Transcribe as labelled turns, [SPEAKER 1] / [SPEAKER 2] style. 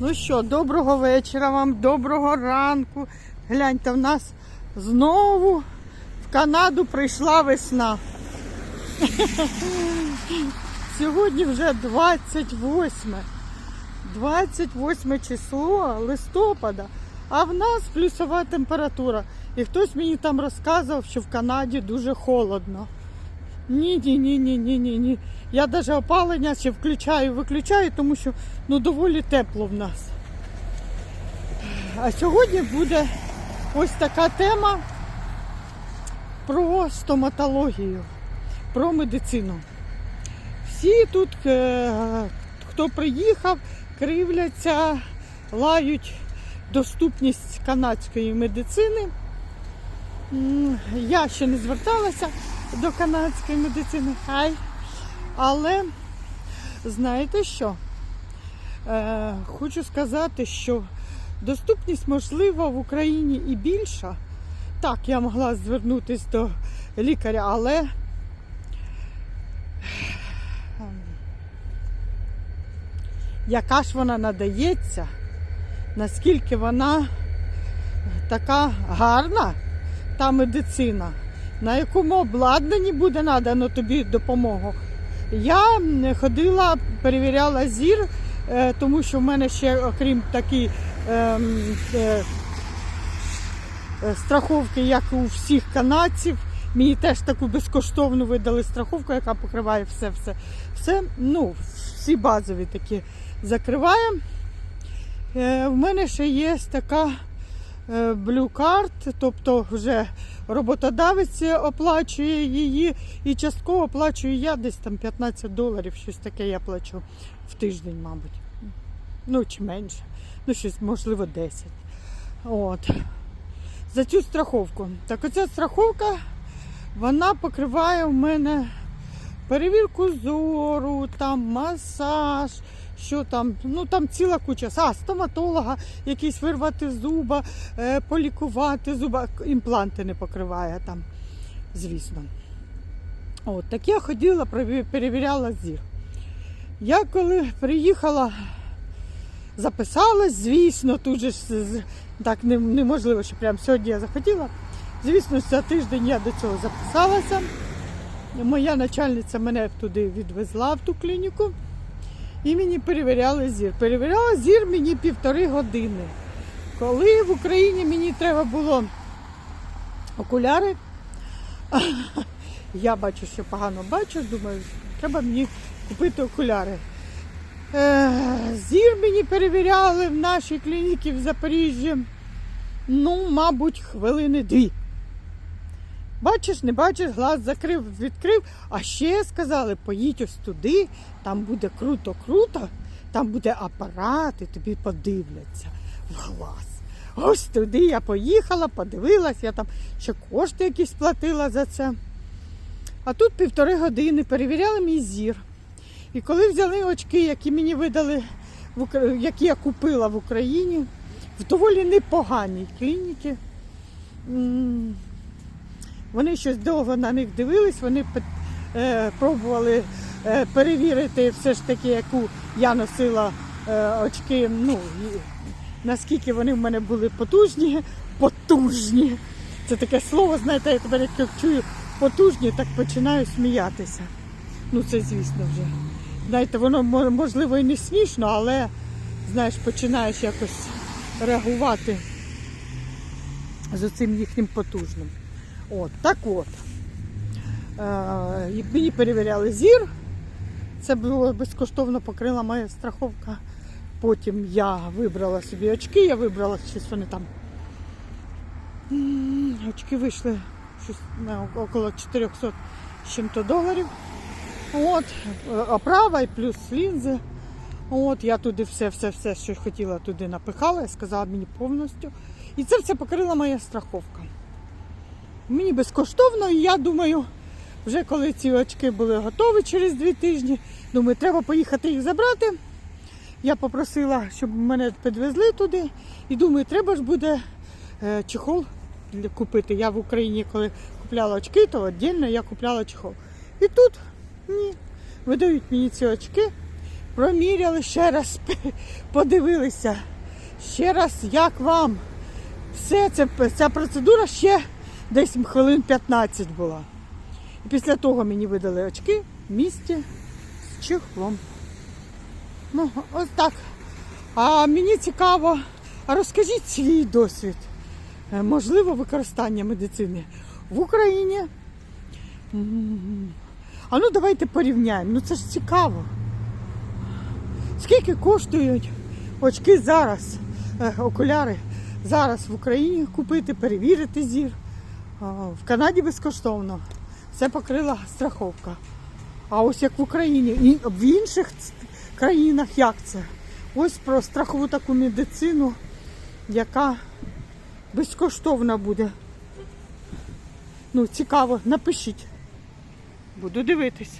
[SPEAKER 1] Ну що, доброго вечора вам, доброго ранку. Гляньте, в нас знову в Канаду прийшла весна. Сьогодні вже 28. 28 число листопада, а в нас плюсова температура. І хтось мені там розказував, що в Канаді дуже холодно. Ні, ні, ні, ні, ні, ні, ні. Я навіть опалення ще включаю, виключаю, тому що ну доволі тепло в нас. А сьогодні буде ось така тема про стоматологію, про медицину. Всі тут, е, хто приїхав, кривляться, лають доступність канадської медицини. Я ще не зверталася до канадської медицини, хай. Але знаєте що? Е, хочу сказати, що доступність можлива в Україні і більша. Так, я могла звернутися до лікаря, але яка ж вона надається, наскільки вона така гарна, та медицина, на якому обладнанні буде надано тобі допомогу. Я ходила, перевіряла зір, е, тому що в мене ще, окрім такі ем, е, е, страховки, як у всіх канадців, мені теж таку безкоштовну видали страховку, яка покриває все, все, все. Ну, всі базові такі закриває. Е, в мене ще є така е, Blue Card, тобто вже роботодавець оплачує її і частково оплачую я десь там 15 доларів, щось таке я плачу в тиждень, мабуть. Ну, чи менше. Ну, щось, можливо, 10. От. За цю страховку. Так оця страховка, вона покриває в мене перевірку зору, там масаж, що там, ну там ціла куча. А, стоматолога, якийсь вирвати зуба, е, полікувати зуба, імпланти не покриває там, звісно. От, так я ходила, перевіряла зір. Я коли приїхала, записалась, звісно, тут же так неможливо, що прямо сьогодні я захотіла. Звісно, за тиждень я до цього записалася. Моя начальниця мене туди відвезла в ту клініку і мені перевіряли зір. Перевіряла зір мені півтори години. Коли в Україні мені треба було окуляри, я бачу, що погано бачу, думаю, треба мені купити окуляри. Е, Зір мені перевіряли в нашій клініці в Запоріжжі. Ну, мабуть, хвилини дві. Бачиш, не бачиш, глаз закрив, відкрив. А ще сказали, поїдь ось туди, там буде круто-круто, там буде апарат, і тобі подивляться в глаз. Ось туди я поїхала, подивилась, я там ще кошти якісь платила за це. А тут півтори години перевіряли мій зір. І коли взяли очки, які мені видали, які я купила в Україні, в доволі непоганій клініці. Вони щось довго на них дивились, вони е, пробували е, перевірити все ж таки, яку я носила е, очки. Ну, і наскільки вони в мене були потужні, потужні. Це таке слово, знаєте, я тепер як чую потужні, так починаю сміятися. Ну, це звісно вже. Знаєте, воно можливо і не смішно, але знаєш, починаєш якось реагувати з цим їхнім потужним. От, так от. Е, мені перевіряли зір. Це було безкоштовно покрила моя страховка. Потім я вибрала собі очки, я вибрала щось вони там. Очки вийшли щось на около 400 чим-то доларів. От, е, оправа і плюс лінзи. От, я туди все-все-все, що хотіла, туди напихала, я сказала мені повністю. І це все покрила моя страховка. Мені безкоштовно, і я думаю, вже коли ці очки були готові через дві тижні, думаю, треба поїхати їх забрати. Я попросила, щоб мене підвезли туди. І думаю, треба ж буде е, чехол купити. Я в Україні, коли купляла очки, то віддільно я купляла чехол. І тут ні. Видають мені ці очки. проміряли ще раз, подивилися. Ще раз, як вам. Все, це, ця процедура ще десь хвилин 15 була. І після того мені видали очки в місті з чехлом. Ну, ось так. А мені цікаво, а розкажіть свій досвід. Е, Можливо, використання медицини в Україні. А ну давайте порівняємо. Ну це ж цікаво. Скільки коштують очки зараз, е, окуляри зараз в Україні купити, перевірити зір. В Канаді безкоштовно. Це покрила страховка. А ось як в Україні і в інших країнах як це? Ось про страхову таку медицину, яка безкоштовна буде. Ну, цікаво, напишіть. Буду дивитись.